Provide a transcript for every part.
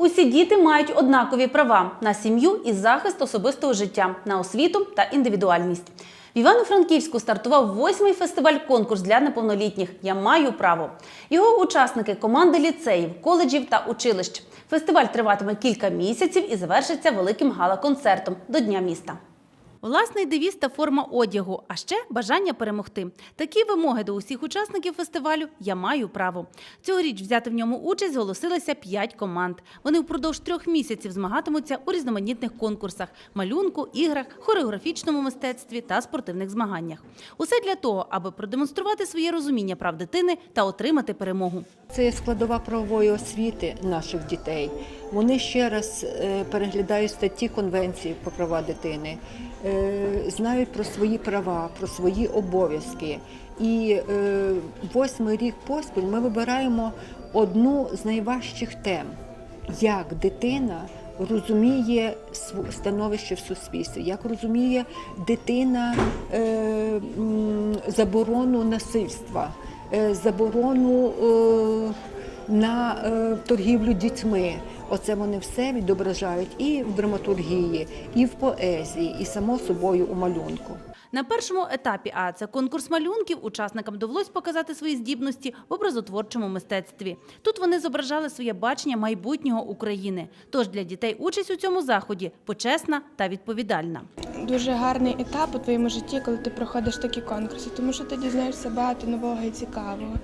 Усі діти мають однакові права на сім'ю і захист особистого життя, на освіту та індивідуальність. В Івано-Франківську стартував восьмий фестиваль-конкурс для неповнолітніх Я маю право. Його учасники команди ліцеїв, коледжів та училищ. Фестиваль триватиме кілька місяців і завершиться великим гала-концертом до Дня міста. Власний девіз та форма одягу, а ще бажання перемогти. Такі вимоги до усіх учасників фестивалю Я маю право. Цьогоріч взяти в ньому участь зголосилися п'ять команд. Вони впродовж трьох місяців змагатимуться у різноманітних конкурсах: малюнку, іграх, хореографічному мистецтві та спортивних змаганнях. Усе для того, аби продемонструвати своє розуміння прав дитини та отримати перемогу. Це складова правової освіти наших дітей. Вони ще раз е, переглядають статті Конвенції про права дитини, знають про свої права, про свої обов'язки. І е, восьмий рік поспіль ми вибираємо одну з найважчих тем, як дитина розуміє становище в суспільстві, як розуміє дитина е, заборону насильства, е, заборону е, на е, торгівлю дітьми. Оце вони все відображають і в драматургії, і в поезії, і само собою у малюнку. На першому етапі, а це конкурс малюнків, учасникам довелось показати свої здібності в образотворчому мистецтві. Тут вони зображали своє бачення майбутнього України. Тож для дітей участь у цьому заході почесна та відповідальна. Дуже гарний етап у твоєму житті, коли ти проходиш такі конкурси, тому що ти дізнаєшся багато нового і цікавого,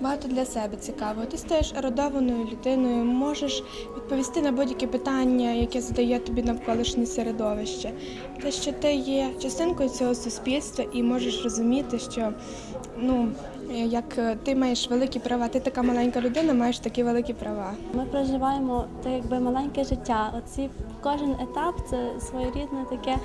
багато для себе цікавого. Ти стаєш ерудованою людиною, можеш відповісти на будь-які питання, яке задає тобі навколишнє середовище. Те, що ти є частинкою цього суспільства і можеш розуміти, що ну. Як е, ти маєш великі права, ти така маленька людина, маєш такі великі права. Ми проживаємо так якби маленьке життя. Оці кожен етап це своєрідне таке.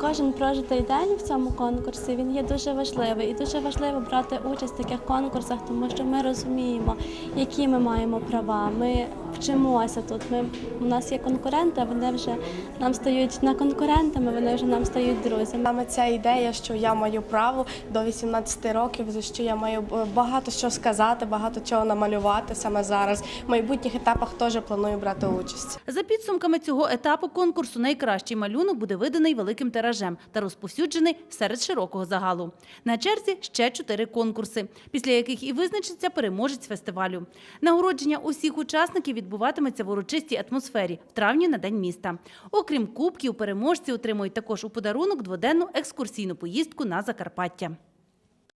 Кожен прожитий день в цьому конкурсі він є дуже важливий і дуже важливо брати участь в таких конкурсах, тому що ми розуміємо, які ми маємо права. Ми вчимося тут. Ми у нас є конкуренти, а вони вже нам стають не конкурентами, вони вже нам стають друзями. Саме ця ідея, що я маю право до 18 років, за що я маю багато що сказати, багато чого намалювати саме зараз. В майбутніх етапах теж планую брати участь. За підсумками цього етапу конкурсу найкращий малюнок буде виданий великим тиражем та розповсюджений серед широкого загалу. На черзі ще чотири конкурси, після яких і визначиться переможець фестивалю. Нагородження усіх учасників відбуватиметься в урочистій атмосфері в травні на день міста. Окрім кубків, переможці отримують також у подарунок дводенну екскурсійну поїздку на Закарпаття.